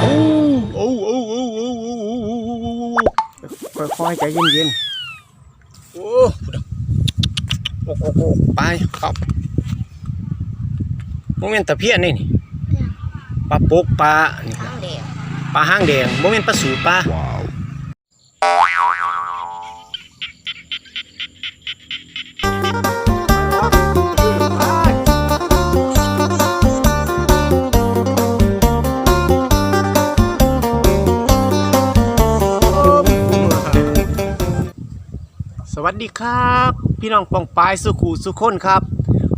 โอ้โอ้โอ้โอ้โอ้โอ้โอ้ค่อยๆใจเย็นๆโอ้โอ้โอ้โอ้ไปครับโมเมนตะเพียนนี่นี่ปลาปกปลานี่ข้างเดียวปลาห้างแดงโมเมนปลาสูปลา วัสดีครับ พี่น้องปองปายสุขูสุคนครับ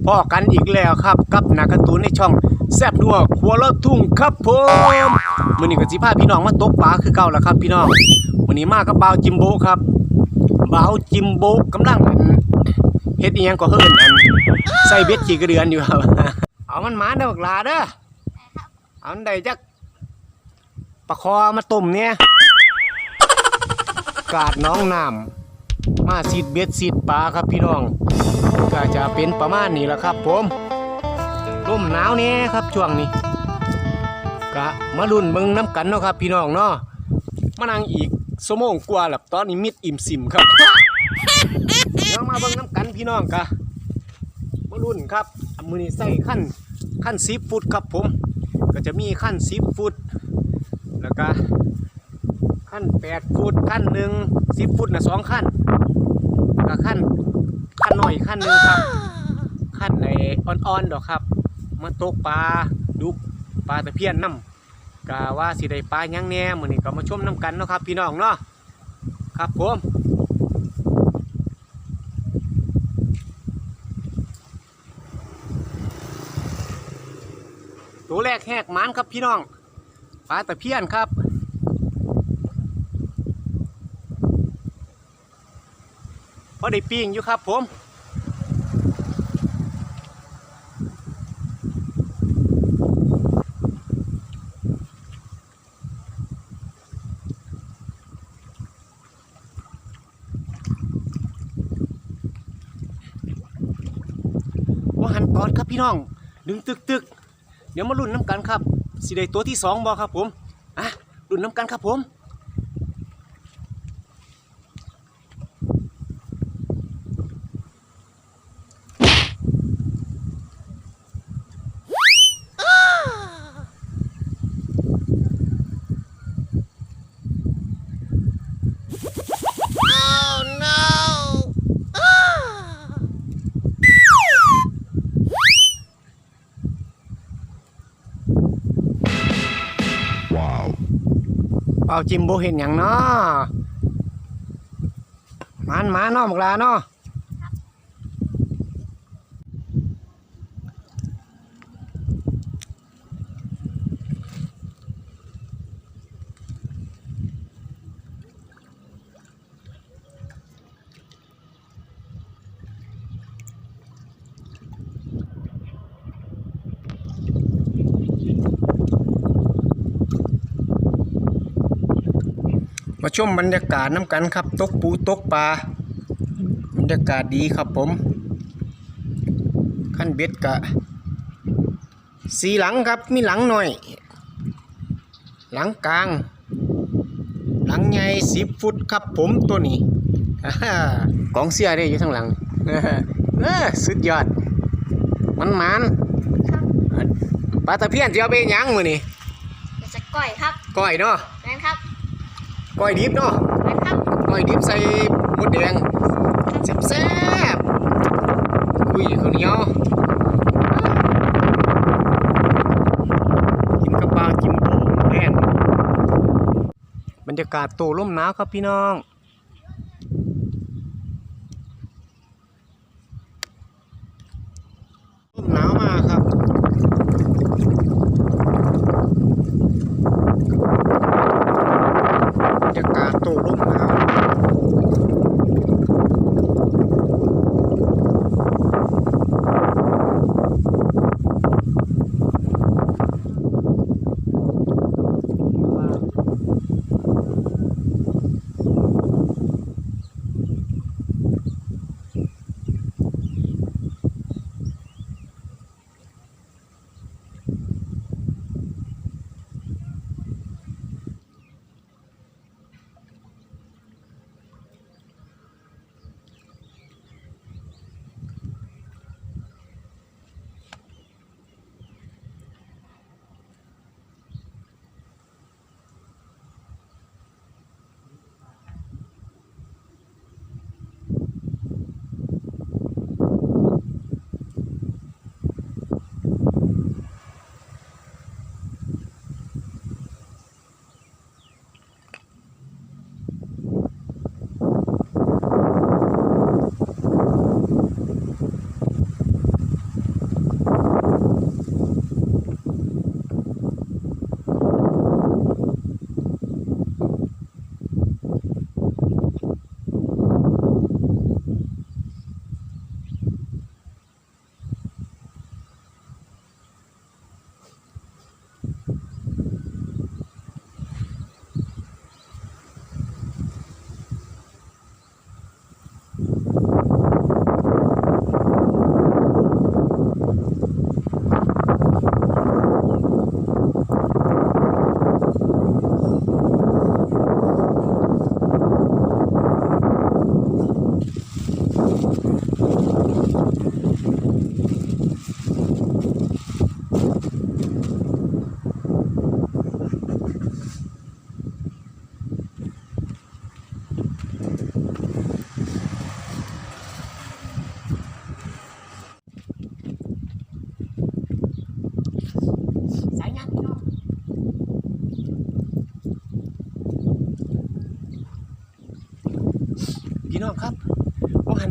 พ่อกันอีกแล้วครับ กับหนัการ์ตูนในช่องแซบนัวครัวรถทุ่งครับผมมื้อนี้ก็สิพาพี่น้องมาตกปลาคือเก่าแล้วครับ พี่น้องวันนี้มากับบ่าวจิมโบครับบ่าวจิมโบกำลังอันเฮ็ดอีหยังก็เฮิ่นอันใส่เบ็ดขี่กระเดือนอยู่ครับ เอามันมาเด้อบักลาเด้อเอามันได้จักปลาคอมาต้มเนี่ยกาดน้องน้ำ มาซีดเบ็ดซีดปลาครับพี่น้องก็จะเป็นประมาณนี้แหละครับ ผมร่มหนาวนี่ครับช่วงนี้ก็มาลุ่นเบิงน้ำกันเนาะครับ พี่น้องเนาะมานั่งอีกสมองกว่าหลับตอนนี้มิดอิ่มสิมครับเดี๋ยวมาเบิงน้ำกันพี่น้องกะมาลุ่นครับมือนี้ใส่ขั้นขั้นสิบฟุตครับผม ก็จะมีขั้นสิบฟุตแล้วก็ ขั้นแปดฟุตขั้นหนึ่งสิบฟุตนะสองขั้นแล้วก็ขั้นขั้นหน่อยขั้นหนึ่งครับ ขั้นในอ่อนๆดอกครับ มาตกปลาดุกปลาตะเพียนน้ำกะว่าสิได้ปลาหยังแหน่มื้อนี้ก็มาชมน้ำกันเนาะครับ พี่น้องเนาะครับผมตัวแรกแหกหมันครับพี่น้องปลาตะเพียนครับ พอได้ปิ้งอยู่ครับผมว่าหันตอดครับพี่น้องดึงตึกตึกเดี๋ยวมาลุ้นน้ำกันครับสิได้ตัวที่สองบอครับผมอะลุ้นน้ำกันครับผม เป่าจิมโบเห็นอย่างเนาะมันมาเนาะหมกลาเนาะ มาชมบรรยากาศน้ำกันครับ ตกปูตกปลาบรรยากาศดีครับผม ขั้นเบ็ดกะ สีหลังครับ มีหลังหน่อย หลังกลาง หลังใหญ่สิบฟุตครับผมตัวนี้อ่าฮ่ากองเสียได้อยู่ทางหลังเออเออสุดยอด มันมันปลาตะเพียนจะเอาไปหยังมือนี่จะจะก้อยครับ ก้อยเนาะนั่นครับ ก้อยดิบเนาะครับก้อยดิบใส่หมดแดงแซ่บๆคุยข้าวเหนียวกินกับปลากิมโบแน่นบรรยากาศโตร่มหนาวครับพี่น้อง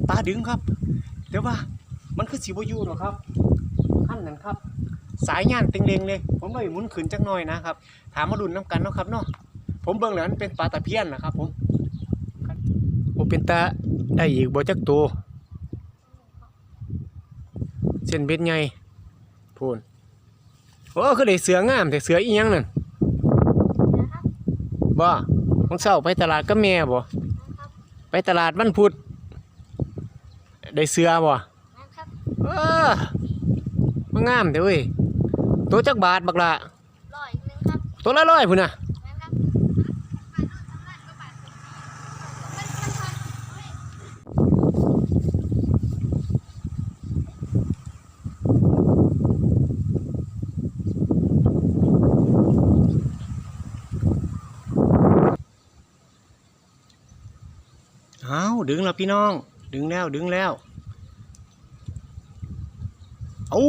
ปลาดึงครับแต่ว่ามันคือสีบอยู่หรอกครับขั้นนั้นครับ สายย่านเต็งเลงเลย ผมเลยหมุนขึ้นจักหน่อยนะครับ ถามมาดุนน้ำกันเนาะครับเนาะผมเบิ่งแล้วมันเป็นปลาตะเพียนนะครับ ผมผมเป็นตาได้อีกบ่จักตัวเส้นเบ็ดใหญ่พูนโอ้คือได้เสืองามแต่เสืออีหยังนั่นนะครับบ่มึงเศร้าไปตลาดกับแม่บ่นะครับไปตลาดวันพุธ ได้เสือบ่นะครับเออมันงามเด้อเว้ยตัวจักบาทบักละร้อยหนึ่งครับตัวละร้อยพุ่นน่ะนะครับมันมันทอนเอาดึงแล้วพี่น้อง ดึงแล้วดึงแล้วเอา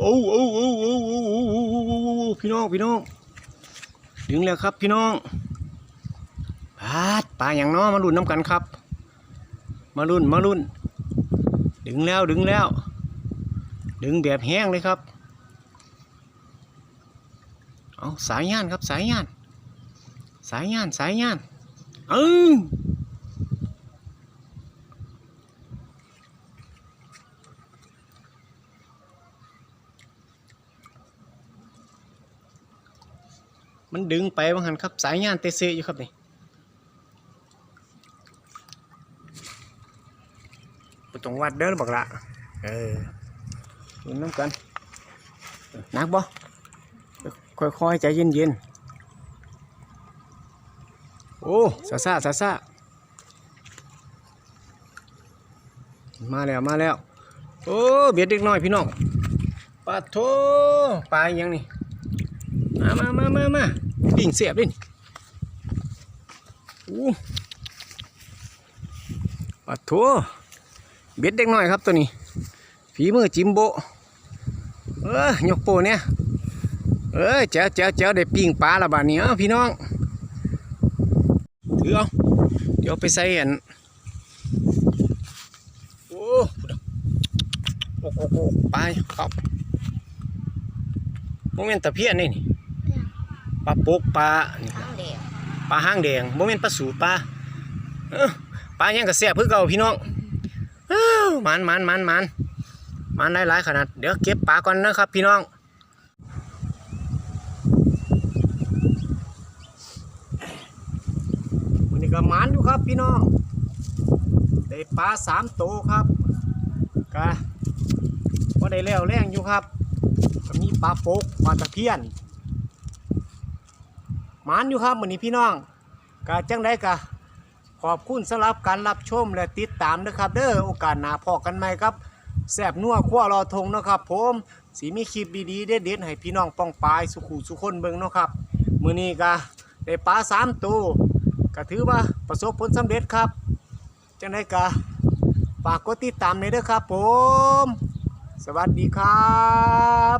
เอาเอาเอาเอาเอาเอาเอาพี่น้องพี่น้อง ดึงแล้วครับพี่น้องปาดปลาอย่างน้อมาลุ้นน้ำกันครับ มาลุ้นมาลุ้นดึงแล้วดึงแล้ว ดึงแบบแห้งเลยครับเอาสายย่านครับสายย่าน สายย่านสายย่านเออ มันดึงไปบางหันครับสายงานเตะเซอยู่ครับนี่ปตรงวัดเด้อบอกละเออลุ้นน้ำกันหนักบ่ค่อยๆใจเย็นๆโอ้ซาซาซาซามาแล้วมาแล้ว โอ้เบียดเด็กน้อยพี่น้องปลาโถปลาอหยังนี่ มามามามามาปิ่งเสียบดิอู้ปัดโถเบ็ดเด็กน้อยครับตัวนี้ฝีมือจิมโบเออยกโปเนี่ยเอ้ยเจ้าเจ้าเจ้าได้ปิ่งปลาละบาดนี้เอ้าพี่น้องถือเอาเดี๋ยวไปใส่อันโอ้โอ้โอ้โอ้ปครับโมเมนตะเพียนนี่นี่ ปลาปกปลาทางเดียวปลาห้างแดงโมเมนปลาสูตรปลาเอ้อปลายังกระแสบเพื่อเก่าพี่น้องเอ้ามันมันมันมันมันหลายๆขนาด เดี๋ยวเก็บปลาก่อนนะครับ พี่น้องวันนี้ก็หมันอยู่ครับพี่น้องได้ปลาสามตัวครับกะก็ได้แล้วแรงอยู่ครับก็มีปลาปกปลาตะเพียน หมานอยู่ครับวันนี้พี่น้องกะจังได้กะขอบคุณสำหรับการรับชมและติดตามนะครับ เด้อโอกาสหน้าพอกันใหม่ครับแซบนัวขั้วรอทงนะครับ ผมสีมีคลิปดีๆเด็ดๆให้พี่น้องป้องปายสุขุสุคนเบิงเนาะครับมือนี้กะได้ปลาสามตัวก็ถือว่าประสบผลสำเร็จครับจังได้กะฝากกดติดตามในอยเด้อครับ ผม สวัสดีครับ